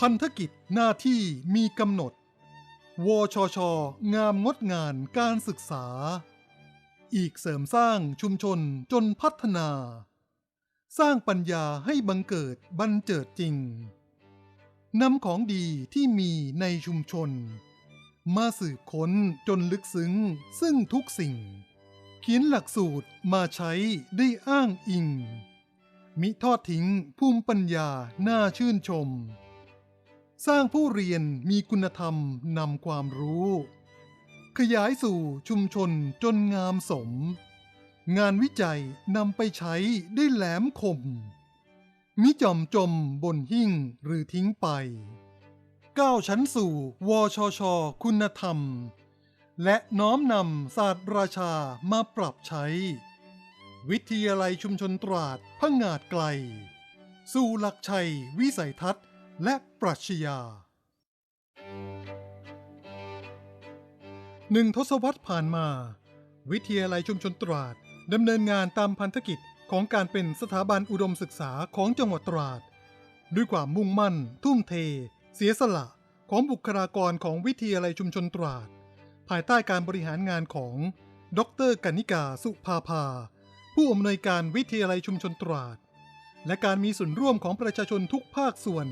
พันธกิจหน้าที่มีกำหนด วชช งามงดงานการศึกษา อีกเสริมสร้างชุมชนจนพัฒนา สร้างปัญญาให้บังเกิดบันเจิดจริงนำของดีที่มีในชุมชน มาสืบค้นจนลึกซึ้งซึ่งทุกสิ่ง เขียนหลักสูตรมาใช้ได้อ้างอิง มิทอดทิ้งภูมิปัญญาน่าชื่นชม สร้างผู้เรียนมีคุณธรรมนำความรู้ ขยายสู่ชุมชนจนงามสม งานวิจัยนำไปใช้ได้แหลมคม มิจอมจมบนหิ่งหรือทิ้งไปก้าวชั้นสู่วชช คุณธรรม และน้อมนำศาสตร์ราชามาปรับใช้ วิทยาลัยชุมชนตราดพงาดไกล สู่หลักชัยวิสัยทัศน์และปรัชญา หนึ่งทศวรรษผ่านมา วิทยาลัยชุมชนตราดดำเนินงานตามพันธกิจของการเป็นสถาบันอุดมศึกษาของจังหวัดตราด ด้วยความมุ่งมั่น ทุ่มเท เสียสละของบุคลากรของวิทยาลัยชุมชนตราด ภายใต้การบริหารงานของ ดรกนิกาสุภาภา ผู้อำนวยการวิทยาลัยชุมชนตราด และการมีส่วนร่วมของประชาชนทุกภาคส่วน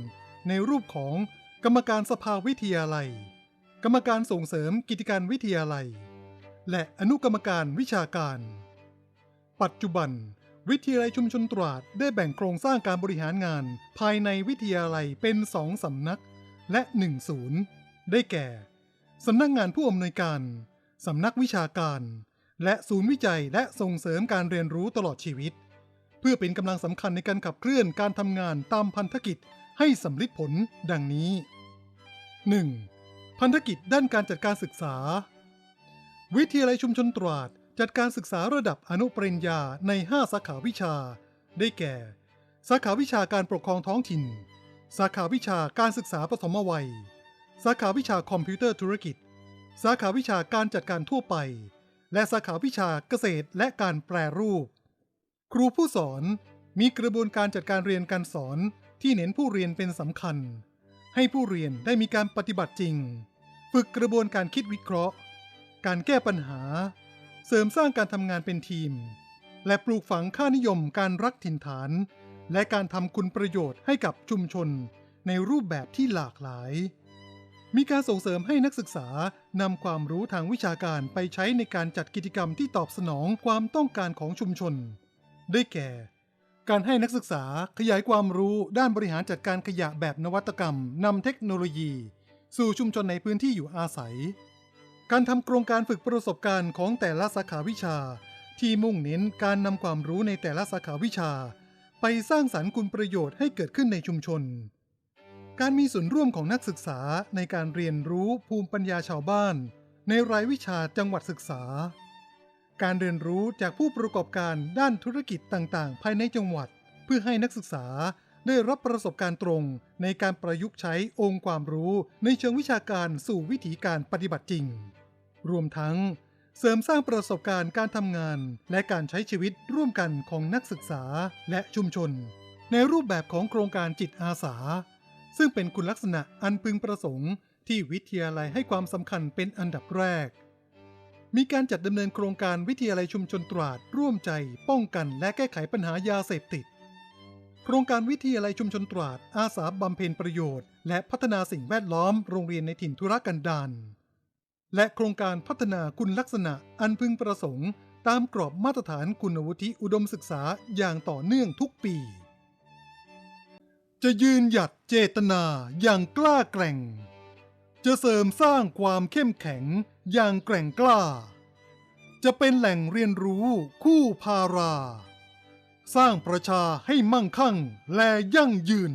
ในรูปของกรรมการสภาวิทยาลัย กรรมการส่งเสริมกิจการวิทยาลัย และอนุกรรมการวิชาการ ปัจจุบัน วิทยาลัยชุมชนตราดได้แบ่งโครงสร้างการบริหารงาน ภายในวิทยาลัยเป็นสองสำนัก และหนึ่งศูนย์ได้แก่สำนักงานผู้อำนวยการสำนักวิชาการ และศูนย์วิจัยและส่งเสริมการเรียนรู้ตลอดชีวิต เพื่อเป็นกำลังสำคัญในการขับเคลื่อนการทำงานตามพันธกิจให้สำลิดผลดังนี้ 1. พันธกิจด้านการจัดการศึกษา วิทยาลัยชุมชนตราดจัดการศึกษาระดับอนุปริญญาใน 5 สาขาวิชา ได้แก่ สาขาวิชาการปกครองท้องถิ่น สาขาวิชาการศึกษาปฐมวัย สาขาวิชาคอมพิวเตอร์ธุรกิจ สาขาวิชาการจัดการทั่วไป และสาขาวิชาเกษตรและการแปรรูป ครูผู้สอนมีกระบวนการจัดการเรียนการสอนที่เน้นผู้เรียนเป็นสำคัญ ให้ผู้เรียนได้มีการปฏิบัติจริง ฝึกกระบวนการคิดวิเคราะห์ การแก้ปัญหา เสริมสร้างการทำงานเป็นทีม และปลูกฝังค่านิยมการรักถิ่นฐาน และการทำคุณประโยชน์ให้กับชุมชนในรูปแบบที่หลากหลาย มีการส่งเสริมให้นักศึกษานำความรู้ทางวิชาการไปใช้ในการจัดกิจกรรมที่ตอบสนองความต้องการของชุมชน ได้แก่ การให้นักศึกษาขยายความรู้ด้านบริหารจัดการขยะแบบนวัตกรรมนำเทคโนโลยี สู่ชุมชนในพื้นที่อยู่อาศัย การทำโครงการฝึกประสบการณ์ของแต่ละสาขาวิชา ที่มุ่งเน้นการนำความรู้ในแต่ละสาขาวิชา ไปสร้างสรรค์คุณประโยชน์ให้เกิดขึ้นในชุมชน การมีส่วนร่วมของนักศึกษาในการเรียนรู้ภูมิปัญญาชาวบ้าน ในรายวิชาจังหวัดศึกษา การเรียนรู้จากผู้ประกอบการด้านธุรกิจต่างๆ ภายในจังหวัด เพื่อให้นักศึกษา ได้รับประสบการณ์ตรงในการประยุกต์ใช้องค์ความรู้ในเชิงวิชาการสู่วิถีการปฏิบัติจริง รวมทั้ง เสริมสร้างประสบการณ์การทำงาน และการใช้ชีวิตร่วมกันของนักศึกษาและชุมชน ในรูปแบบของโครงการจิตอาสา ซึ่งเป็นคุณลักษณะอันพึงประสงค์ที่วิทยาลัยให้ความสำคัญเป็นอันดับแรก มีการจัดดำเนินโครงการวิทยาลัยชุมชนตราดร่วมใจ ป้องกันและแก้ไขปัญหายาเสพติด โครงการวิทยาลัยชุมชนตราด อาสาบำเพ็ญประโยชน์ และพัฒนาสิ่งแวดล้อมโรงเรียนในถิ่นธุรกันดารและโครงการพัฒนาคุณลักษณะอันพึงประสงค์ ตามกรอบมาตรฐานคุณวุฒิอุดมศึกษาอย่างต่อเนื่องทุกปี จะยืนหยัดเจตนาอย่างกล้าแกร่ง จะเสริมสร้างความเข้มแข็งอย่างแกร่งกล้า จะเป็นแหล่งเรียนรู้คู่พารา สร้างประชาให้มั่งคั่งและยั่งยืน